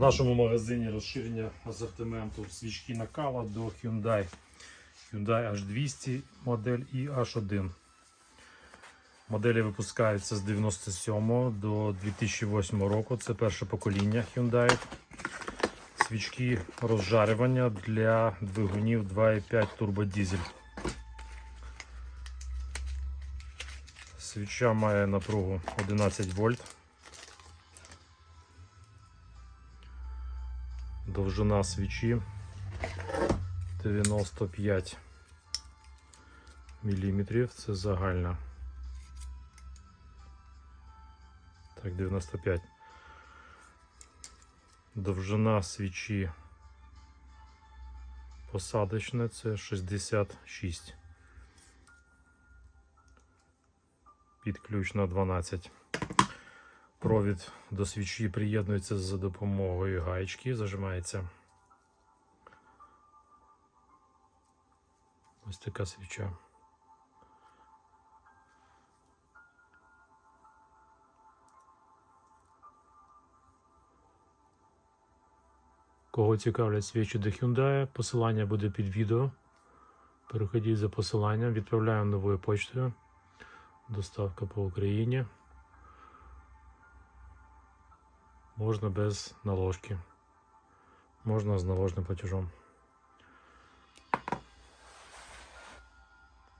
В нашому магазині розширення асортименту свічки накала до Hyundai. Hyundai H200 модель і H1. Моделі випускаються з 97 до 2008 року. Це перше покоління Hyundai. Свічки розжарювання для двигунів 2,5 турбодізель. Свіча має напругу 11 вольт. Довжина свічі 95 мм. Це загальна. Так, 95. Довжина свічі посадочна це 66. Під ключ на 12. Провід до свічі приєднується за допомогою гаєчки, зажимається. Ось така свіча. Кого цікавлять свічі до Hyundai, посилання буде під відео. Переходіть за посиланням, відправляємо новою почтою. Доставка по Україні. Можна без наложки. Можна з наложним платежом.